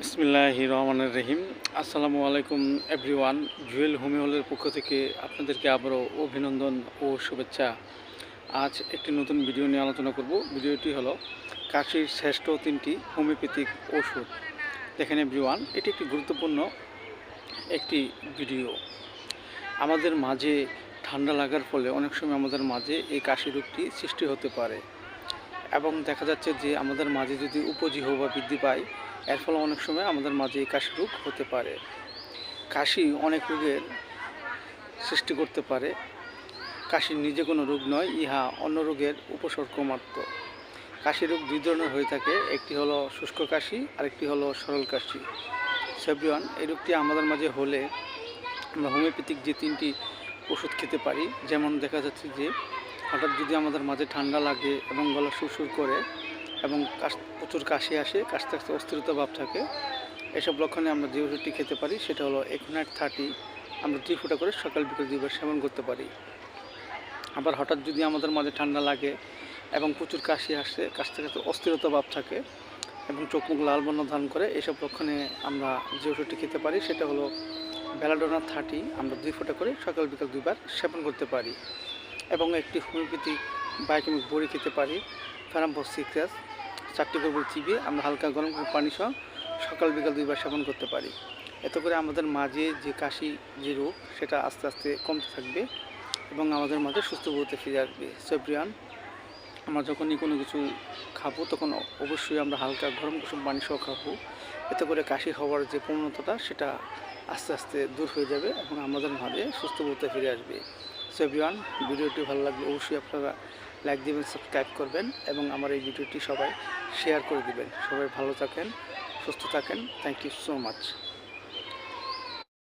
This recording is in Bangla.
বিসমিল্লাহ রহমানের রহিম। আসসালামু আলাইকুম, এভরিওয়ান। জুয়েল হোমিওলের পক্ষ থেকে আপনাদেরকে আবারও অভিনন্দন ও শুভেচ্ছা। আজ একটি নতুন ভিডিও নিয়ে আলোচনা করব। ভিডিওটি হলো কাশির শ্রেষ্ঠ তিনটি হোমিওপ্যাথিক ওষুধ। দেখেন এভরিওয়ান, এটি একটি গুরুত্বপূর্ণ একটি ভিডিও। আমাদের মাঝে ঠান্ডা লাগার ফলে অনেক সময় আমাদের মাঝে এই কাশি রোগটি সৃষ্টি হতে পারে। এবং দেখা যাচ্ছে যে আমাদের মাঝে যদি উপজিহ বা বৃদ্ধি পায় এর ফলে অনেক সময় আমাদের মাঝে কাশি রোগ হতে পারে। কাশি অনেক রোগের সৃষ্টি করতে পারে। কাশি নিজে কোনো রোগ নয়, ইহা অন্য রোগের উপসর্গ মাত্র কাশি রোগ দুই ধরনের হয়ে থাকে, একটি হলো শুষ্ক কাশি, আরেকটি হলো সরল কাশি। সেভরিওয়ান এই রোগটি আমাদের মাঝে হলে আমরা হোমিওপ্যাথিক যে তিনটি ওষুধ খেতে পারি, যেমন দেখা যাচ্ছে যে হঠাৎ যদি আমাদের মাঝে ঠান্ডা লাগে এবং গলা সুরসুর করে এবং কাশ, প্রচুর কাশি আসে, কাশতে কাশতে অস্থিরতা ভাব থাকে। এসব লক্ষণে আমরা যে ওষুধটি খেতে পারি, সেটা হলো একুনাইট থার্টি আমরা দুই ফোঁটা করে সকাল বিকেল দুইবার সেবন করতে পারি। আবার হঠাৎ যদি আমাদের মাঝে ঠান্ডা লাগে এবং প্রচুর কাশি আসে, কাশতে কাশতে অস্থিরতা ভাব থাকে এবং চোখ মুখ লাল বর্ণ ধারণ করে, এসব লক্ষণে আমরা যে ওষুধটি খেতে পারি, সেটা হলো বেলাডোনা থার্টি আমরা দুই ফোঁটা করে সকাল বিকাল দুইবার সেবন করতে পারি। এবং একটি হোমিওপ্যাথিক বায়োকেমিক বড়ি খেতে পারি সিক্রাস চারটি করে চিবিয়ে আমরা হালকা গরম পানি সহ সকাল বিকাল দুইবার সেবন করতে পারি। এতে করে আমাদের মাঝে যে কাশি, যে রোগ, সেটা আস্তে আস্তে কমতে থাকবে এবং আমাদের মাঝে সুস্থ বলতে ফিরে আসবে। সেব্রিয়ান আমরা যখনই কোনো কিছু খাব, তখন অবশ্যই আমরা হালকা গরম কুসুম পানি সহ খাব। এতে করে কাশি হওয়ার যে প্রবণতাটা, সেটা আস্তে আস্তে দূর হয়ে যাবে এবং আমাদের মাঝে সুস্থ বলতে ফিরে আসবে। সেভিয়ান ভিডিওটি ভালো লাগবে অবশ্যই আপনারা লাইক দিবেন সাবস্ক্রাইব করবেন এবং আমার এই ভিডিওটি সবাই শেয়ার করে দিবেন। সবাই ভালো থাকেন, সুস্থ থাকেন। Thank you so much